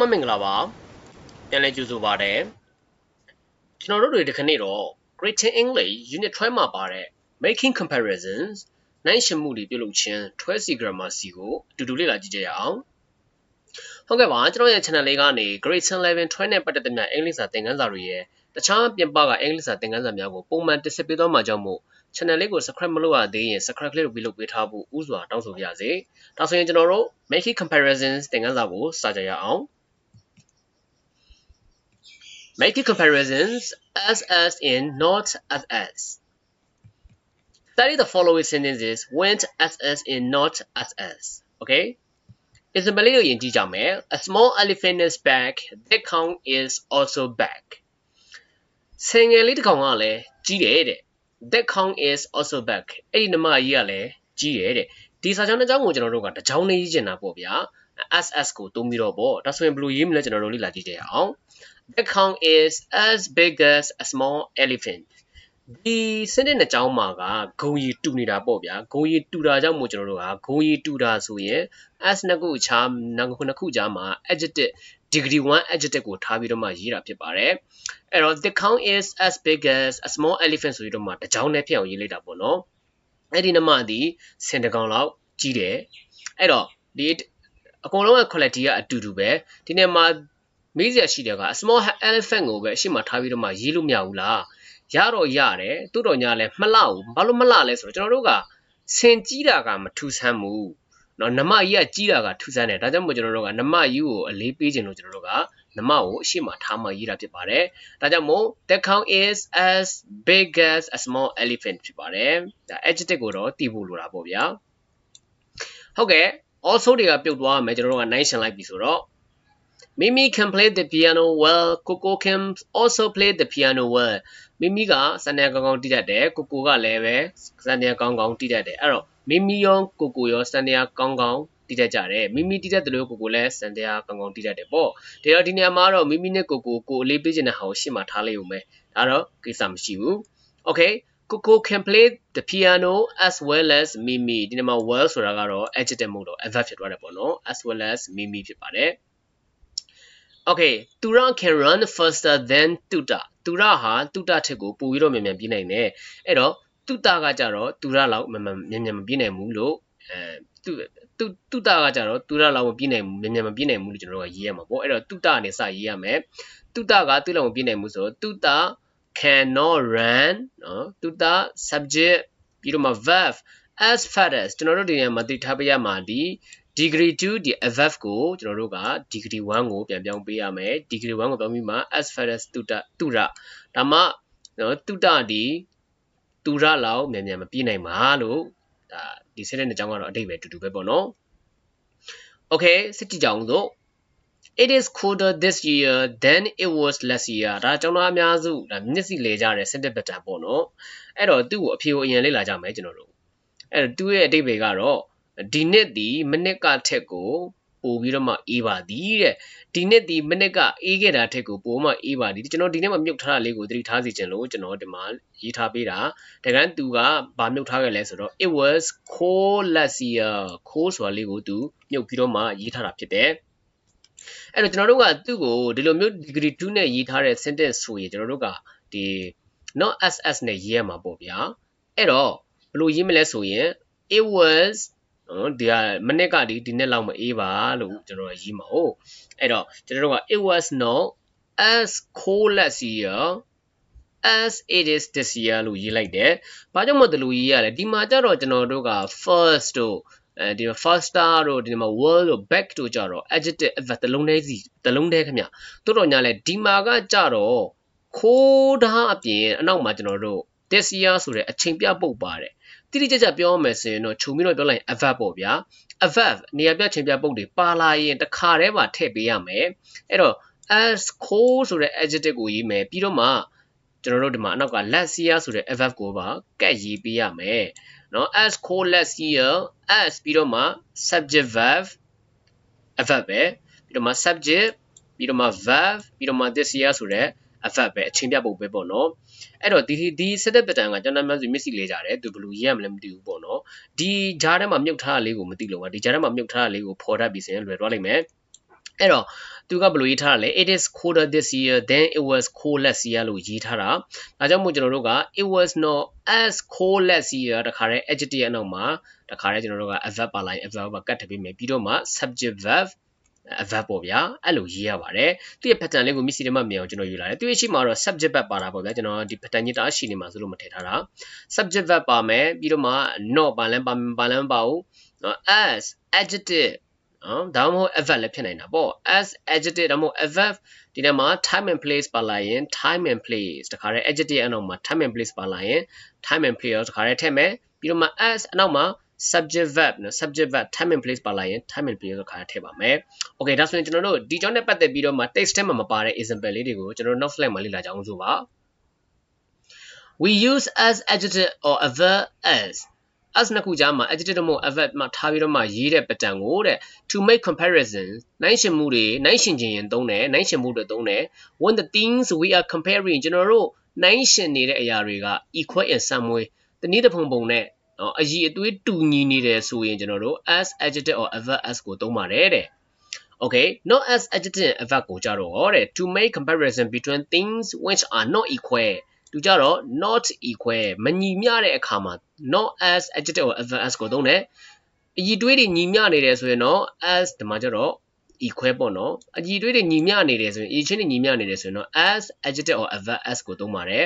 မမင်္ဂလာပါပြန်လည်ကြိုဆိုပါရစေကျွန်တော်တို့တွေဒီခနေ့တော့ Written English Unit 12မှာပါတဲ့ Making Comparisons နိုင်ရှင်မှုတွေပြုလုပ်ခြင်း 12C Grammar C ကိုအတူတူလေ့လာကြည့်ကြရအောင်ဟုတ်ကဲ့ပါကျွန်တော်ရဲ့ channel လေးကနေ Grade 11 12နဲ့ပတ်သက်တဲ့အင်္ဂလိပ်စာသင်ခန်းစာတွေရဲ့တခြားပြင်ပကအင်္ဂလိပ်စာသင်ခန်းစာများကိုပုံမှန်တင်ဆက်ပေးသွားမှာကြောင့်မို့ channel လေးကို subscribe မလုပ်ရသေးရင် subscribe လေးလုပ်ပြီးလုပ်ပေးထားဖို့ဥစွာတောင်းဆိုပါရစေဒါဆိုရင်ကျွန်တော်တို့ Making Comparisons သင်ခန်းစာကိုစကြရအောင် Making comparisons as as in not as as. Study the following sentences went as as in not as as. Okay? Example လေးကိုယဉ်ကြည့်ကြမယ် A small elephant is back. That count is also back. ဆင်ငယ်လေးတစ်ကောင်ကလည်းကြီးတယ်တဲ့ That count is also back. အဲ့ဒီနမကြီးကလည်းကြီးတယ်တဲ့ဒီစာကြောင်းတစ်ကြောင်းကိုကျွန်တော်တို့ကတစ်ကြောင်းလေးရေးချင်တာပေါ့ဗျာ SS ကိုသုံးပြီးတော့ပေါ့ဒါဆိုရင်ဘယ်လိုရေးမလဲကျွန်တော်တို့လေ့လာကြည့်ကြရအောင် The count is as big as a small elephant ဒီစနစ်နှစ်ကြောင်းမှာကဂုံရီတူနေတာပေါ့ဗျာဂုံရီတူတာကြောင့်မို့ကျွန်တော်တို့ကဂုံရီတူတာဆိုရင် as နှစ်ခုချာနောက်ခုနှစ်ခုကြားမှာ adjective degree 1 adjective ကိုထားပြီးတော့မှရေးတာဖြစ်ပါတယ်အဲ့တော့ the count is as big as a small elephant ဆိုပြီးတော့မှတစ်ကြောင်းနဲ့ဖြစ်အောင်ရေးလိုက်တာပေါ့နော်အဲ့ဒီနမသည်စင်တကောင်လောက်ကြီးတယ်အဲ့တော့ဒီအကုန်လုံးက quality ကအတူတူပဲဒီနေ့မှာ မေးစရာရှိတယ်က small elephant ကိုပဲအရှိမထားပြီးတော့မှရေးလို့မရဘူးလားရတော့ရတယ်တိုးတော်ညာလဲမလှဘူးဘာလို့မလှလဲဆိုတော့ကျွန်တော်တို့ကဆင်ကြီးတာကမထူဆန်းဘူးနော်နမကြီးကကြီးတာကထူဆန်းတယ်ဒါကြောင့်မို့ကျွန်တော်တို့ကနမကြီးကိုအလေးပေးခြင်းလို့ကျွန်တော်တို့ကနမကိုအရှိမထားမှရေးတာဖြစ်ပါတယ်ဒါကြောင့်မို့ the count is as big as a small elephant ဖြစ်ပါတယ်ဒါ adjective ကိုတော့တည်ဖို့လိုတာပေါ့ဗျာဟုတ်ကဲ့ also တွေကပြုတ်သွားမယ်ကျွန်တော်တို့က9ရှင်လိုက်ပြီဆိုတော့ Mimi can play the piano well Coco can also play the piano well မိမိကစနေကောင်းကောင်းတီးတတ်တယ်ကိုကိုကလည်းပဲစနေကောင်းကောင်းတီးတတ်တယ်အဲ့တော့မိမိရောကိုကိုရောစနေကောင်းကောင်းတီးတတ်ကြတယ်မိမိတီးတတ်တယ်လို့ကိုကိုလည်းစနေကောင်းကောင်းတီးတတ်တယ်ပေါ့ဒါတော့ဒီနေရာမှာတော့မိမိနဲ့ကိုကိုကိုအလေးပေးခြင်းတဲ့ဟာကိုရှင်းမှထားလိုက်ဦးမယ်ဒါတော့ကိစ္စမရှိဘူး okay Coco can play the piano as well as Mimi ဒီနေရာမှာ well ဆိုတာကတော့ adjective မဟုတ်တော့ adverb ဖြစ်သွားတယ်ပေါ့နော် as well as Mimi ဖြစ်ပါတယ် Okay သူရ can run faster than တူတာသူရဟာတူတာထက်ကိုပိုပြီးတော့မြန်မြန်ပြေးနိုင်တယ်အဲ့တော့တူတာကကြတော့တူရလောက်မြန်မြန်မြန်မပြေးနိုင်ဘူးလို့အဲတူတူတူတာကကြတော့တူရလောက်မပြေးနိုင်ဘူးမြန်မြန်မပြေးနိုင်ဘူးလို့ကျွန်တော်တို့ကရေးရမှာပေါ့အဲ့တော့တူတာနဲ့စရေးရမယ်တူတာကတူလောက်မပြေးနိုင်ဘူးဆိုတော့တူတာ cannot run နော်တူတာ subject ပြီးတော့မှ verb as fast as ကျွန်တော်တို့ဒီနေရာမှာသိထားပေးရမှာဒီ degree 2ဒီ adverb ကိုကျွန်တော်တို့က degree 1ကိုပြန်ပြောင်းပေးရမယ် degree 1ကိုပြောင်းပြီးမှ as far as တုတတုရဒါမှနော်တုတဒီတုရလောက်မြန်မြန်မပြည့်နိုင်ပါလို့ဒါဒီဆက်တဲ့အကြောင်းကတော့အတိတ်ပဲတူတူပဲပေါ့နော် okay စစ်တီကြောင်ဆို It is colder this year than it was last year ဒါကျောင်းသားအများစုဒါမျက်စိလဲကြတဲ့ sentence pattern ပေါ့နော်အဲ့တော့သူ့ကိုအဖြေကိုအရင်လေ့လာကြမယ်ကျွန်တော်တို့အဲ့တော့သူ့ရဲ့အတိတ်ပဲကတော့ ဒီနှစ်ဒီမိနစ်ကထက်ကိုပို့ပြီးတော့မှအေးပါသည်တဲ့ဒီနှစ်ဒီမိနစ်ကအေးခဲ့တာထက်ကိုပိုမှအေးပါသည်ကျွန်တော်ဒီနေ့မှမြုပ်ထားတာလေးကိုသတိထားစီခြင်းလို့ကျွန်တော်ဒီမှာရေးထားပေးတာဒါကန်းသူကဗာမြုပ်ထားခဲ့လဲဆိုတော့ it was cold last year cold ဆိုတာလေးကိုသူမြုပ်ပြီးတော့မှရေးထားတာဖြစ်တယ်အဲ့တော့ကျွန်တော်တို့ကသူ့ကိုဒီလိုမျိုး degree 2နဲ့ရေးထားတဲ့ sentence ဆိုရင်ကျွန်တော်တို့ကဒီ not ss နဲ့ရေးရမှာပေါ့ဗျာအဲ့တော့ဘယ်လိုရေးမလဲဆိုရင် it was နော်ဒီကမနစ်ကဒီဒီနှစ်လောက်မအေးပါလို့ကျွန်တော်ရေးမှာဟုတ်အဲ့တော့ကျွန်တော်တို့က it was not as cold last year as it is this year လို့ရေးလိုက်တယ်။ဘာကြောင့်မဒီလိုရေးရလဲဒီမှာကျတော့ကျွန်တော်တို့က first တို့အဲဒီမှာ faster တို့ဒီမှာ world တို့ back တို့ကြတော့ adjective adverb တလုံးတည်းစီတလုံးတည်းခင်ဗျ။တို့တော့ညာလဲဒီမှာကကြတော့ cold အပြင်အနောက်မှာကျွန်တော်တို့ this year ဆိုတဲ့အချိန်ပြပုတ်ပါတယ်။ တိတိကျကျပြောမယ်ဆိုရင်တော့ခြုံပြီးတော့ပြောလိုက်ရင် adverb ပေါ့ဗျာ adverb နေရာပြချင်းပြပုတ်တွေပါလာရင်တစ်ခါတည်းမှာထည့်ပေးရမယ်အဲ့တော့ as cold ဆိုတဲ့ adjective ကိုရေးမယ်ပြီးတော့မှကျွန်တော်တို့ဒီမှာအနောက်က last year ဆိုတဲ့ adverb ကိုပါကတ်ရေးပေးရမယ်နော် as cold last year as ပြီးတော့မှ subject verb adverb ပဲပြီးတော့မှ subject ပြီးတော့မှ verb ပြီးတော့မှ this year ဆိုတဲ့ adverb ပဲအချိန်ပြပုတ်ပဲပေါ့နော်အဲ့တော့ဒီဒီ setup pattern ကကျွန်တော်များစုမျက်စိလေးကြတယ်သူဘယ်လိုရေးရမလဲမသိဘူးပေါ့နော်ဒီဂျားထဲမှာမြုပ်ထားတာလေးကိုမသိလို့ပါဒီဂျားထဲမှာမြုပ်ထားတာလေးကိုဖော်တတ်ပြီးစရင်လွယ်သွားလိမ့်မယ်အဲ့တော့သူကဘယ်လိုရေးထားတာလဲ it is colder this year than it was cold last year လို့ရေးထားတာဒါကြောင့်မို့ကျွန်တော်တို့က it was not as cold last year တခါတည်း adjective ရဲ့နောက်မှာတခါတည်းကျွန်တော်တို့က adverb ပါလိုက် adverb ပါကတ်ထပ်ပေးမယ်ပြီးတော့မှ subject verb verb ပေါ့ဗျာအဲ့လိုရေးရပါတယ်သူရဲ့ pattern လေးကို miss တွေမှမြင်အောင်ကျွန်တော်ယူလာတယ်သူရဲ့ရှိမှာတော့ subject verb ပါတာပေါ့ဗျာကျွန်တော်ဒီ pattern ကြီးတအားရှိနေမှာဆိုလို့မထည့်ထားတာ subject verb ပါမယ်ပြီးတော့မှ not ပါလန်းပါပါလန်းပါဘူးနော် as adjective နော်ဒါမှမဟုတ် adverb လည်းဖြစ်နိုင်တာပေါ့ as adjective ဒါမှမဟုတ် adverb ဒီထဲမှာ time and place ပါလာရင် time and place တခါတည်း adjective အနောက်မှာ time and place ပါလာရင် time and place တခါတည်းထည့်မယ်ပြီးတော့မှ as အနောက်မှာ subject verb နော် subject verb time and place ပါလာရင် time and place ဆိုခါထည့်ပါမယ် okay ဒါဆိုရင်ကျွန်တော်တို့ဒီကြောင်းနဲ့ပတ်သက်ပြီးတော့မှ text ထဲမှာမပါတဲ့ example လေးတွေကိုကျွန်တော်တို့ note slide မှာလေ့လာကြအောင်ဆိုပါ we use as adjective or a verb as as နှစ်ခုကြားမှာ adjective တို့မဟုတ် adverb မှာထားပြီးတော့မှရေးတဲ့ pattern ကိုတဲ့ to make comparisons နိုင်ရှင်မှုတွေနိုင်ရှင်ခြင်းရင်သုံးတယ်နိုင်ရှင်မှုတွေသုံးတယ် when the things we are comparing ကျွန်တော်တို့နိုင်ရှင်နေတဲ့အရာတွေက equal in some way တနည်းတစ်ပုံပုံနဲ့ နော်အည်အသွေးတူညီနေတယ်ဆိုရင်ကျွန်တော်တို့ as adjective or adverb as ကိုသုံးပါတယ်တဲ့ Okay not as adjective adverb ကိုကြတော့တဲ့ to make comparison between things which are not equal သူကြတော့ not equal မညီမျှတဲ့အခါမှာ not as adjective or adverb as ကိုသုံးတယ်အည်သွေးတွေညီမျှနေတယ်ဆိုရင်တော့ as ဒီမှာကြတော့ equal ပေါ့နော်အည်သွေးတွေညီမျှနေတယ်ဆိုရင်အည်ချင်းတွေညီမျှနေတယ်ဆိုရင်တော့ as adjective or adverb as ကိုသုံးပါတယ်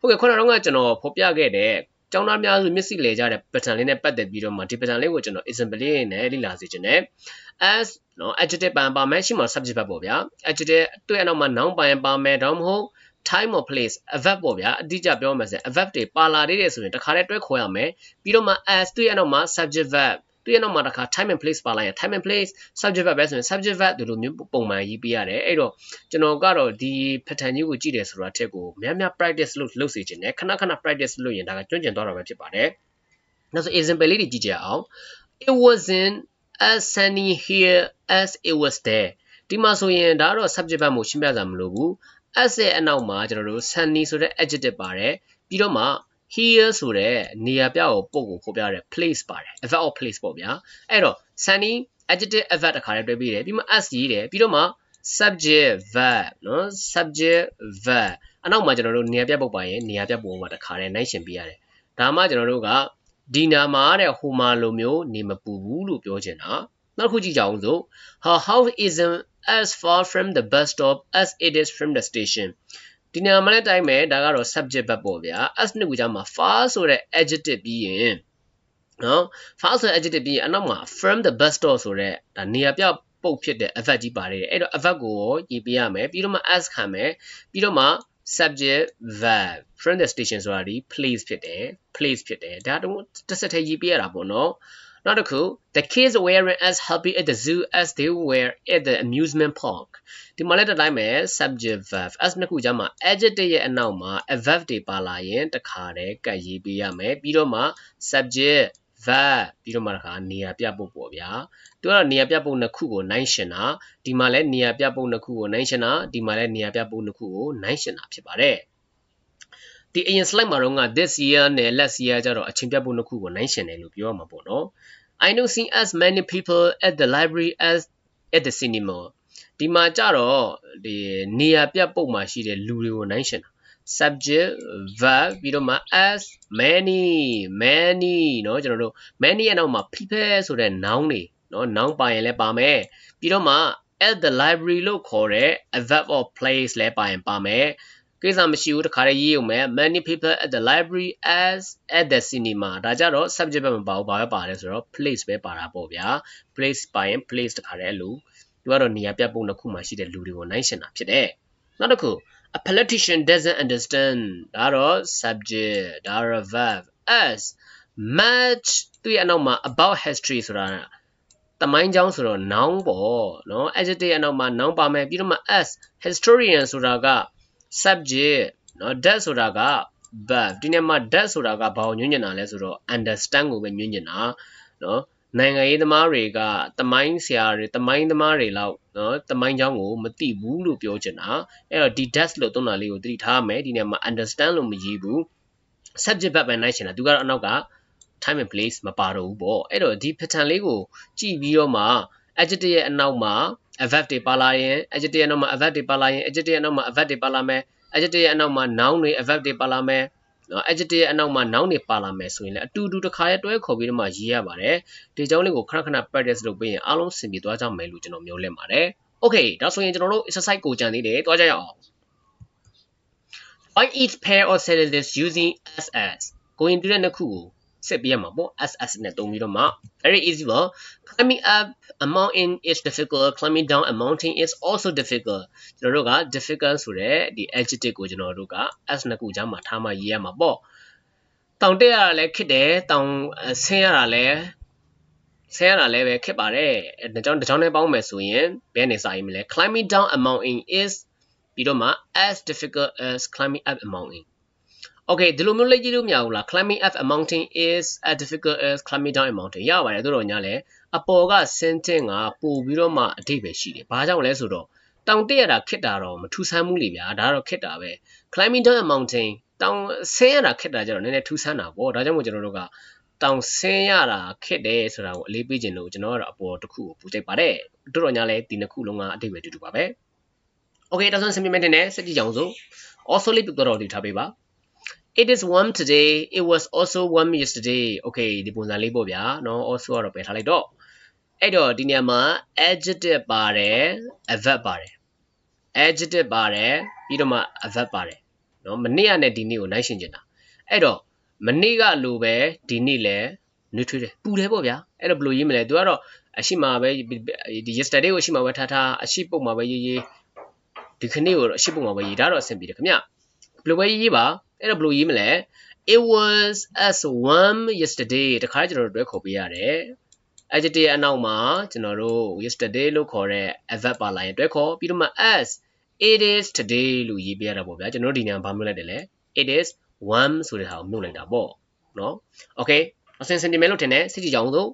ဟုတ်ကဲ့ခုနကတော့ကျွန်တော်ဖော်ပြခဲ့တဲ့ ကျောင်းသားများစုမျက်စိလဲကြတဲ့ pattern လေးနဲ့ပတ်သက်ပြီးတော့မှဒီ pattern လေးကိုကျွန်တော် example လေးနဲ့လေ့လာစေချင်တယ် as နော် adjective ပန်ပါမယ်ရှိမှာ subject ဘက်ပေါ့ဗျာ adjective တွေ့အနောက်မှာ noun ပန်ပါမယ်ဒါမှမဟုတ် time or place adverb ပေါ့ဗျာအတိအကျပြောမှဆိုရင် adverb တွေပါလာသေးတယ်ဆိုရင်တခါတည်းတွဲခေါ်ရမယ်ပြီးတော့မှ as တွေ့အနောက်မှာ subject verb သူရဲ့နောက်မှာတစ်ခါ time and place ပါလိုက်ရင် time and place subject verb ပဲဆိုရင် subject verb တို့လိုမျိုးပုံမှန်ရေးပေးရတယ်အဲ့တော့ကျွန်တော်ကတော့ဒီ pattern ကြီးကိုကြည့်တယ်ဆိုတာထက်ကိုများများ practice လုပ်လုပ်စေချင်တယ်ခဏခဏ practice လုပ်ရင်ဒါကကျွမ်းကျင်သွားတာပဲဖြစ်ပါတယ်နောက်ဆို example လေးတွေကြည့်ကြအောင် it wasn't as sunny here as it was there ဒီမှာဆိုရင်ဒါတော့ subject verb ကိုရှင်းပြစရာမလိုဘူး as ရဲ့အနောက်မှာကျွန်တော်တို့ sunny ဆိုတဲ့ adjective ပါတယ်ပြီးတော့မှ here ဆိုတဲ့နေရာပြကိုပုံကိုဖော်ပြတဲ့ place ပါတယ် adverb of place ပေါ့ဗျာအဲ့တော့ sunny adjective adverb တခါလေးတွဲပြီးတယ်ပြီးမှ as ရေးတယ်ပြီးတော့မှ subject verb နော် subject verb အနောက်မှာကျွန်တော်တို့နေရာပြပုတ်ပါရင်နေရာပြပုံမှာတခါလေးနိုင်ရှင်ပေးရတယ်ဒါမှကျွန်တော်တို့ကဒီနာမှာတဲ့ဟိုမှာလိုမျိုးနေမပူဘူးလို့ပြောချင်တာနောက်တစ်ခုကြည့်ကြအောင်ဆို her house isn't as far from the bus stop as it is from the station ဒီနေရာမှာလည်းတိုင်းမယ်ဒါကတော့ subject ဘက်ပေါ့ဗျာ as နှစ်ခုကြားမှာ far ဆိုတဲ့ adjective ပြီးရင်နော် far ဆိုတဲ့ adjective ပြီးရင်အနောက်မှာ from the bus stop ဆိုတဲ့ဒါနေရာပြပုတ်ဖြစ်တဲ့ adverb ကြီးပါတယ်အဲ့တော့ adverb ကိုရေးပေးရမယ်ပြီးတော့မှ as ခံမယ်ပြီးတော့မှ subject verb from the station ဆိုတာဒီ place ဖြစ်တယ် place ဖြစ်တယ်ဒါတော့တစ်ဆက်တည်းရေးပေးရတာပေါ့နော် နောက်တစ်ခု the kids weren't as happy at the zoo as they were at the amusement park ဒီမှာလည်းတစ်တိုင်းပဲ subject verb as နှစ်ခုကြားမှာ adjective ရဲ့အနောက်မှာ adverb တွေပါလာရင်တခါတည်းကတ်ရေးပေးရမယ်ပြီးတော့မှ subject verb ပြီးတော့မှတခါနေရာပြဖို့ပေါ့ဗျာသူကတော့နေရာပြဖို့နှစ်ခုကိုနိုင်ရှင်တာဒီမှာလည်းနေရာပြဖို့နှစ်ခုကိုနိုင်ရှင်တာဒီမှာလည်းနေရာပြဖို့နှစ်ခုကိုနိုင်ရှင်တာဖြစ်ပါတယ် ဒီအရင် slide မှာတော့က this year နဲ့ last year ကျတော့အချင်းပြဖို့နှစ်ခုကိုနိုင်ရှင်တယ်လို့ပြောရမှာပေါ့နော် I know seen as many people at the library as at the cinema ဒီမှာကြတော့ဒီနေရာပြပုတ်မှာရှိတဲ့လူတွေကိုနိုင်ရှင်တာ subject verb ပြီးတော့မှ as many many เนาะကျွန်တော်တို့ many ရဲ့နောက်မှာ people ဆိုတဲ့ noun တွေเนาะ noun ပါရင်လည်းပါမယ်ပြီးတော့မှ at the library လို့ခေါ်တဲ့ a verb of place လည်းပါရင်ပါမယ် ကိစ္စမရှိဘူးတခါတည်းရေးုံပဲ many people at the library as at the cinema ဒါကြတော့ subject ပဲမပါဘူးဘာပဲပါတယ်ဆိုတော့ place ပဲပါတာပေါ့ဗျာ place ပါရင် place တခါတည်းလူသူကတော့နေရာပြပုံတစ်ခုမှာရှိတဲ့လူတွေကိုနိုင်ရှင်တာဖြစ်တယ်နောက်တစ်ခု a politician doesn't understand ဒါတော့ subject ဒါတော့ verb as much သူရဲ့အနောက်မှာ about history ဆိုတာတမိုင်းကြောင်းဆိုတော့ noun ပေါ့နော် adjective အနောက်မှာ noun ပါမယ်ပြီးတော့မှ as historian ဆိုတာက subject နော် that ဆိုတာက verb ဒီနေ့မှာ that ဆိုတာကဘာကိုညွှန်းညင်တာလဲဆိုတော့ understand ကိုပဲညွှန်းညင်တာနော်နိုင်ငံရေးသမားတွေကတမိုင်းဆရာတွေတမိုင်းသမားတွေလောက်နော်တမိုင်းเจ้าကိုမသိဘူးလို့ပြောချင်တာအဲ့တော့ဒီ dash လို့သုံးတာလေးကိုသတိထားမယ်ဒီနေ့မှာ understand လို့မရေးဘူး subject verb ပဲနိုင်ချင်တာသူကတော့အနောက်က time and place မပါတော့ဘူးပေါ့အဲ့တော့ဒီ pattern လေးကိုကြည့်ပြီးတော့မှ adjective ရဲ့အနောက်မှာ adverb တွေပါလာရင် adjective ရဲ့နောက်မှာ adverb တွေပါလာရင် adjective ရဲ့နောက်မှာ adverb တွေပါလာမယ် adjective ရဲ့အနောက်မှာ noun တွေ adverb တွေပါလာမယ်နော် adjective ရဲ့အနောက်မှာ noun တွေပါလာမယ်ဆိုရင်လည်းအတူတူတစ်ခါရဲတွဲခေါ်ပြီးတော့မှရေးရပါတယ်ဒီကြောင်းလေးကိုခဏခဏ practice လုပ်ပြီးရင်အားလုံးစင်ပြေသွားကြမယ်လို့ကျွန်တော်မျိုးလင့်ပါတယ် okay ဒါဆိုရင်ကျွန်တော်တို့ exercise ကိုကြံသေးတယ်တွားကြရအောင် find each pair of sentences using ss ကိုရင်တူတဲ့နှစ်ခုကို ဆက်ပြရမှာပေါ့ ss နဲ့တုံးပြီးတော့မှ very easy ပါ climbing up a mountain is difficult climbing down a mountain is also difficult ကျွန်တော်တို့က difficult ဆိုတဲ့ဒီ adjective ကိုကျွန်တော်တို့က s နှစ်ခုကြားမှာထားမှရေးရမှာပေါ့တောင်တက်ရတာလည်းခက်တယ်တောင်ဆင်းရတာလည်းဆင်းရတာလည်းပဲခက်ပါတယ်ဒါကြောင့်ဒါကြောင့်လည်းပေါင်းမယ်ဆိုရင်ဘယ်နေစာရေးမလဲ climbing down a mountain is ပြီးတော့မှ as difficult as climbing up a mountain Okay ဒီလိုမျိုးလက်ကြည့်လို့မရဘူးလား climbing up a mountain is as difficult as climbing down a mountain ရပါတယ်တို့တော့ညာလဲအပေါ်ကဆင်းတင်ကပို့ပြီးတော့မှအထိပ္ပယ်ရှိတယ်ဘာကြောင့်လဲဆိုတော့တောင်တက်ရတာခက်တာတော့မထူဆန်းဘူးလေဗျာဒါတော့ခက်တာပဲ climbing down a mountain တောင်ဆင်းရတာခက်တာကြတော့နည်းနည်းထူဆန်းတာပေါ့ဒါကြောင့်မို့ကျွန်တော်တို့ကတောင်ဆင်းရတာခက်တယ်ဆိုတာကိုအလေးပေးခြင်းလို့ကျွန်တော်ကတော့အပေါ်တစ်ခုကိုပူကြိုက်ပါတယ်တို့တော့ညာလဲဒီနှစ်ခုလုံးကအတိတ်ပဲတူတူပါပဲ Okay ဒါဆိုရင် simplement နဲ့စက်ကြည့်ကြအောင်ဆို also လေးပြတော့ဒီထားပေးပါ it is warm today it was also warm yesterday okay ဒီပုံစံလေးပေါ့ဗျာเนาะ also ကတော့ပယ်ထားလိုက်တော့အဲ့တော့ဒီနေရာမှာ adjective ပါတယ် adverb ပါတယ် adjective ပါတယ်ပြီးတော့မှ adverb ပါတယ်เนาะမနေ့ကနဲ့ဒီနေ့ကိုနိုင်ရှင်ကျင်တာအဲ့တော့မနေ့ကလိုပဲဒီနေ့လည်းနှွေးထွေးတယ်ပူတယ်ပေါ့ဗျာအဲ့တော့ဘယ်လိုရေးမလဲသူကတော့အရှိမှာပဲဒီ yesterday ကိုအရှိမှာပဲထားထားအရှိပုံမှာပဲရေးရေးဒီခနေ့ကိုအရှိပုံမှာပဲရေးဒါတော့အဆင်ပြေတယ်ခင်ဗျ ဘယ်လိုပဲရေးရေးပါအဲ့တော့ဘယ်လိုရေးမလဲ it was as warm yesterday တခါကျွန်တော်တို့တွဲခေါ်ပေးရတယ် adjective အနောက်မှာကျွန်တော်တို့ yesterday လို့ခေါ်တဲ့ adverb ပါလာရင်တွဲခေါ်ပြီးတော့မှ as it is today လို့ရေးပြရတာပေါ့ဗျာကျွန်တော်တို့ဒီနေရာဘာမျိုးလိုက်တယ်လဲ it is warm ဆိုတဲ့ဟာကိုမြုပ်လိုက်တာပေါ့နော် okay အစင်စင်တီမယ်လို့ထင်တယ်စစ်ကြည့်ကြအောင်ဆို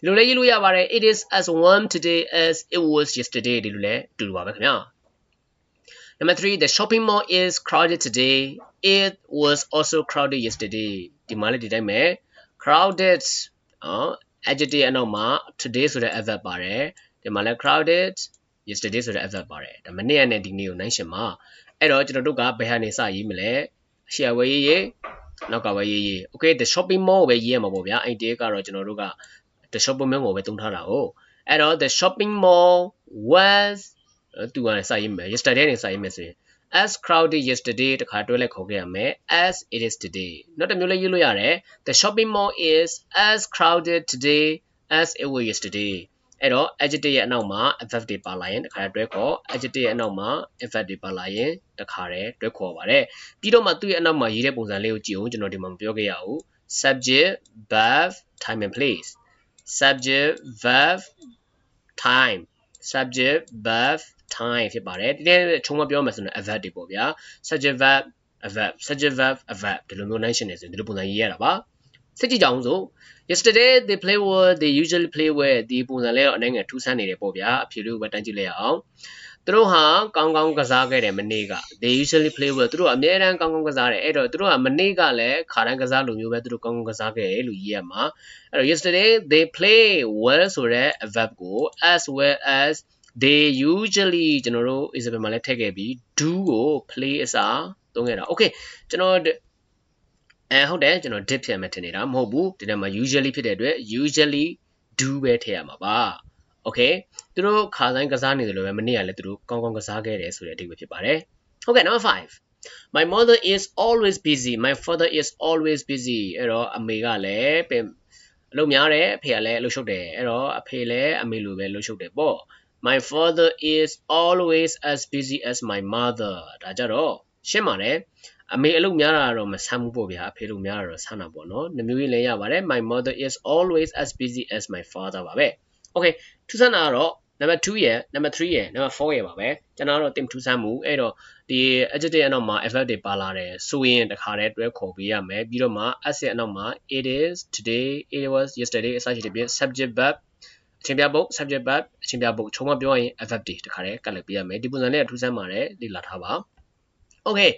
ဒီလိုလေးရေးလို့ရပါတယ် it is as warm today as it was yesterday ဒီလိုလဲတူတူပါပဲခင်ဗျာ Number three, the shopping mall is crowded today. It was also crowded yesterday. ဒီမှာလည်းဒီတိုင်းပဲ crowded နော် adjective အနောက်မှာ today ဆိုတဲ့ adverb ပါတယ်ဒီမှာလည်း crowded yesterday ဆိုတဲ့ adverb ပါတယ်ဒါမနေ့ကနဲ့ဒီနေ့ကိုနိုင်ရှင်မှာအဲ့တော့ကျွန်တော်တို့ကဘယ်ဟာနေစရေးမလဲအရှိအဝေးရေးရေးနောက်ကပဲရေးရေး okay the shopping mall ပဲရေးရမှာပေါ့ဗျာအဲ့ဒီကတော့ကျွန်တော်တို့က the shopping mall ကိုပဲသုံးထားတာဟုတ်အဲ့တော့ the shopping mall was သူကစာရေးမယ် yesterday နဲ့စာရေးမယ်ဆိုရင် as crowded yesterday တခါတွဲလိုက်ခေါ်ခဲ့ရမယ် as it is today နောက်တစ်မျိုးလေးရေးလို့ရတယ် the shopping mall is as crowded today as it was yesterday အဲ့တော့ adjective ရဲ့အနောက်မှာ adverb တွေပါလာရင်တခါတွဲခေါ် adjective ရဲ့အနောက်မှာ adverb တွေပါလာရင်တခါတည်းတွဲခေါ်ပါတယ်ပြီးတော့မှသူ့ရဲ့အနောက်မှာရေးတဲ့ပုံစံလေးကိုကြည့်အောင်ကျွန်တော်ဒီမှာမပြောခဲ့ရဘူး subject verb time and place subject verb time subject verb time ဖြစ်ပါတယ်ဒီတဲ့ချုံမပြောမှဆိုရင် adverb တွေပေါ့ဗျာ subject verb adverb subject verb adverb ဒီလိုမျိုးနိုင်ရှင်နေဆိုရင်ဒီလိုပုံစံရေးရတာပါစစ်ကြည့်ကြအောင်ဆို yesterday they play well they usually play well ဒီပုံစံလေးတော့အနေငယ်ထူးဆန်းနေတယ်ပေါ့ဗျာအဖြေလေးကိုပဲတန်းကြည့်လိုက်အောင်သူတို့ဟာကောင်းကောင်းကစားခဲ့တယ်မနေ့က they usually play well သူတို့အများအားကောင်းကောင်းကစားတယ်အဲ့တော့သူတို့ကမနေ့ကလည်းခါတိုင်းကစားလိုမျိုးပဲသူတို့ကောင်းကောင်းကစားခဲ့တယ်လို့ရေးရမှာအဲ့တော့ yesterday they play well ဆိုတဲ့ verb ကို as well as they usually ကျွန်တော်တို့ example မှာလည်းထည့်ခဲ့ပြီး do ကို play အစားသုံးခဲ့တာ okay ကျွန်တော်အဲဟုတ်တယ်ကျွန်တော် did ဖြစ်မယ်ထင်နေတာမဟုတ်ဘူးဒီထဲမှာ usually ဖြစ်တဲ့အတွက် usually do ပဲထည့်ရမှာပါ okay သူတို့ခါတိုင်းကစားနေတယ်လို့ပဲမနေ့ကလည်းသူတို့ကောင်းကောင်းကစားခဲ့တယ်ဆိုတဲ့အဓိပ္ပာယ်ဖြစ်ပါတယ်ဟုတ်ကဲ့ number 5 my mother is always busy my father is always busy အဲ့တော့အမေကလည်းအလုပ်များတယ်အဖေကလည်းအလုပ်ရှုပ်တယ်အဲ့တော့အဖေလည်းအမေလိုပဲအလုပ်ရှုပ်တယ်ပေါ့ My father is always as busy as my mother ဒါကြတော့ရှင်းပါတယ်အမေအလုပ်များတာတော့မဆမ်းဘူးပေါ့ဗျာအဖေလုပ်များတာတော့ဆမ်းတာပေါ့နော်နှမျိုးရင်းလည်းရပါတယ် My mother is always as busy as my father ပါပဲ Okay ထူးဆန်းတာကတော့ number 2ရယ် number 3ရယ် number 4ရယ်ပါပဲကျွန်တော်တော့တင်ထူးဆန်းမှုအဲ့တော့ဒီ adjective အနောက်မှာ effect တွေပါလာတယ်ဆိုရင်တခါတည်းတွဲခေါ်ပေးရမယ်ပြီးတော့မှ as ရဲ့အနောက်မှာ it is today it was yesterday အစရှိတဲ့ပြင် subject verb အချင်းပြပုတ် subject verb အချင်းပြပုတ်ချုံမပြောရင် adverb တွေတခါတည်းကတ်လိုက်ပေးရမယ်ဒီပုံစံလေးကထူးဆန်းပါတယ်လေ့လာထားပါ okay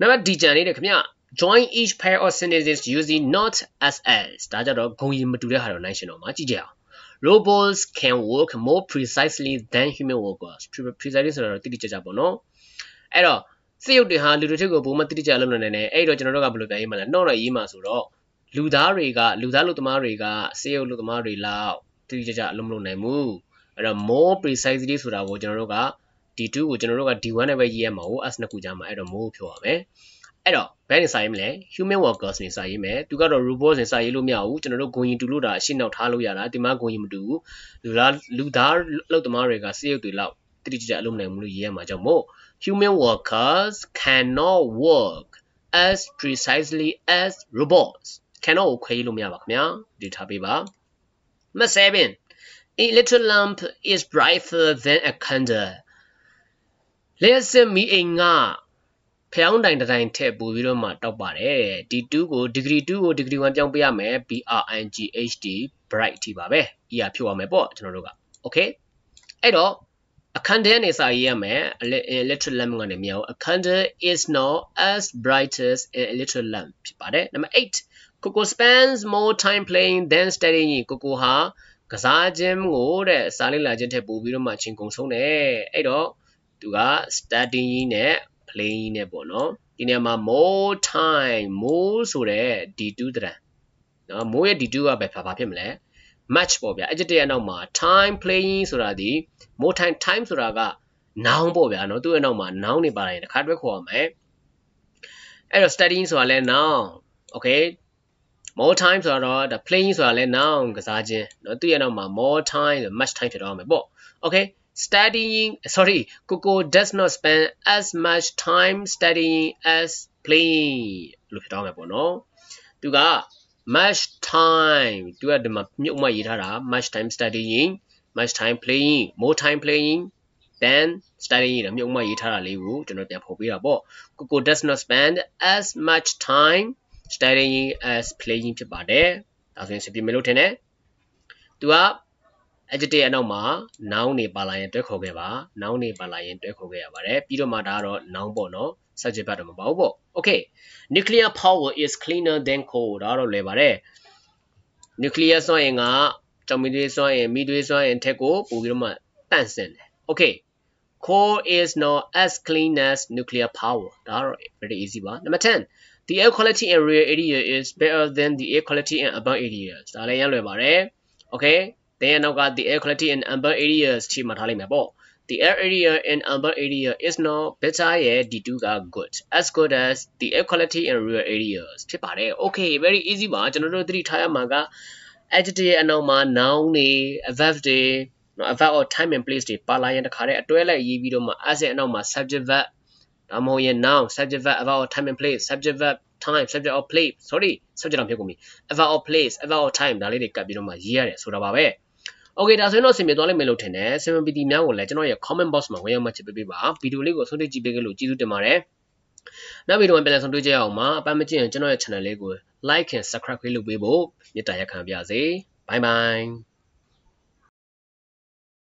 နံပါတ် D ကြံလေးတယ်ခင်ဗျ join each pair of sentences using not as as ဒါကြတော့ဂုံရင်မတူတဲ့ဟာတော့နိုင်ရှင်တော့မှာကြည့်ကြအောင် robots can work more precisely than human workers precisely ဆိုတော့တိတိကျကျပေါ့နော်အဲ့တော့စိတ်ရုပ်တွေဟာလူတွေထက်ကိုဘုံမတိတိကျလုပ်နိုင်တယ်အဲ့တော့ကျွန်တော်တို့ကဘယ်လိုပြန်ရေးမလဲနှော့တော့ရေးမှာဆိုတော့လူသားတွေကလူသားလူသမားတွေကစိတ်ရုပ်လူသမားတွေလောက် တိတိကျကျအလုပ်မလုပ်နိုင်ဘူးအဲ့တော့ more precisely ဆိုတာကိုကျွန်တော်တို့က D2 ကိုကျွန်တော်တို့က D1 နဲ့ပဲရေးရမှာကို S နှစ်ခုကြားမှာအဲ့တော့ more ဖြောရမယ်အဲ့တော့ဘယ်နေစာရေးမလဲ human workers နေစာရေးမယ်သူကတော့ robots နေစာရေးလို့မရဘူးကျွန်တော်တို့ဂုံရင်တူလို့တာအရှင်းနောက်ထားလို့ရတာဒီမှာဂုံရင်မတူဘူးလူသားလူသားလောက်သမားတွေကစိတ်ရုပ်တွေလောက်တိတိကျကျအလုပ်နိုင်မှုလို့ရေးရမှာကြောင့်မို့ human workers cannot work as precisely as robots cannot ကိုခွဲလို့မရပါခင်ဗျာဒီထားပေးပါ number 7 a little lamp is brighter than a candle လျှက်စစ်မီအိမ်ကဖျောင်းတိုင်တစ်တိုင်ထည့်ပို့ပြီးတော့မှတောက်ပါတယ်ဒီ2ကို degree 2ကို degree 1ပြောင်းပေးရမယ် B R I G H T bright ထိပါပဲ E ရဖြုတ်ရမယ်ပေါ့ကျွန်တော်တို့က okay အဲ့တော့အခန်းထဲနေစာရေးရမယ် electric lamp ကနေမရဘူးအခန်းထဲ is not as bright as an electric lamp ဖြစ်ပါတယ်နံပါတ်8 Coco spends more time playing than studying Coco ဟာကစားခြင်းကိုတဲ့စားလိလာခြင်းထက်ပိုပြီးတော့မှချင်းကုန်ဆုံးတယ်အဲ့တော့သူက studying နဲ့ playing နဲ့ပေါ့နော်ဒီနေရာမှာ more time more ဆိုတဲ့ D2 တရံနော် more ရဲ့ D2 ကပဲဘာဖြစ်မလဲ match ပေါ့ဗျာ adjective ရဲ့နောက်မှာ time playing ဆိုတာဒီ more time time ဆိုတာက noun ပေါ့ဗျာနော်သူ့ရဲ့နောက်မှာ noun နေပါရင်တစ်ခါတွဲခေါ်ရမယ်အဲ့တော့ studying ဆိုတာလဲ noun okay more time ဆိုတော့ the playing ဆိုတာလဲ noun ကစားခြင်းเนาะသူ့ရဲ့နောက်မှာ more time ဆို much time ဖြစ်တော့မယ်ပေါ့ okay studying sorry Coco does not spend as much time studying as playing လို့ဖြစ်တော့မယ်ပေါ့နော်သူက much time သူကဒီမှာမြုပ်မှရေးထားတာ much time studying much time playing more time playing than studying တော့မြုပ်မှရေးထားတာလေးကိုကျွန်တော်ပြန်ဖော်ပေးတာပေါ့ Coco does not spend as much time studying as playing ဖြစ်ပါတယ်ဒါဆိုရင်စပြမယ်လို့ထင်တယ်သူက adjective အနောက်မှာ noun နေပါလာရင်တွဲခေါ်ခဲ့ပါ noun နေပါလာရင်တွဲခေါ်ခဲ့ရပါတယ်ပြီးတော့မှဒါကတော့ noun ပေါ့နော် subject ဘတ်တော့မပါဘူးပေါ့ okay nuclear power is cleaner than coal ဒါတော့လွယ်ပါတယ် nuclear စွမ်းအင်ကကြောင်မီသွေးစွမ်းအင်မိသွေးစွမ်းအင်ထက်ကိုပိုပြီးတော့မှတန့်စင်တယ် okay coal is not as clean as nuclear power ဒါတော့ very easy ပါ number 10 the air quality in rural area is better than the air quality in urban areas ဒါလည်းရလွယ်ပါတယ် okay တဲ့နောက်က the air quality in urban areas ထိမှထားလိုက်မယ်ပေါ့ the air area in urban area is not better ရဲ့ D2 က good as good as the air quality in rural areas ဖြစ်ပါတယ် okay very easy ပါကျွန်တော်တို့သတိထားရမှာက adjective ရဲ့အနောက်မှာ noun တွေ verb တွေနော် verb or time and place တွေပါလာရင်တခါတည်းအတွဲလိုက်ရေးပြီးတော့မှ as ရဲ့အနောက်မှာ subject verb ဒါမှမဟုတ်ရင် noun subject verb about or time and place subject verb time subject or place sorry subject တော့ဖြစ်ကုန်ပြီ about or place about or time ဒါလေးတွေကပ်ပြီးတော့မှရေးရတယ်ဆိုတာပါပဲ Okay ဒါဆိုရင်တော့ဆင်ပြေသွားလိမ့်မယ်လို့ထင်တယ်ဆင်ပြေတီများကိုလည်းကျွန်တော်ရဲ့ comment box မှာဝင်ရောက်မှချစ်ပေးပေးပါဗီဒီယိုလေးကိုဆုံးဖြတ်ကြည့်ပေးကြလို့ကျေးဇူးတင်ပါတယ်နောက်ဗီဒီယိုမှာပြန်လည်ဆုံတွေ့ကြရအောင်ပါအပန်းမကျင်ရင်ကျွန်တော်ရဲ့ channel လေးကို like and subscribe လုပ်ပေးဖို့မေတ္တာရက်ခံပါရစေ bye bye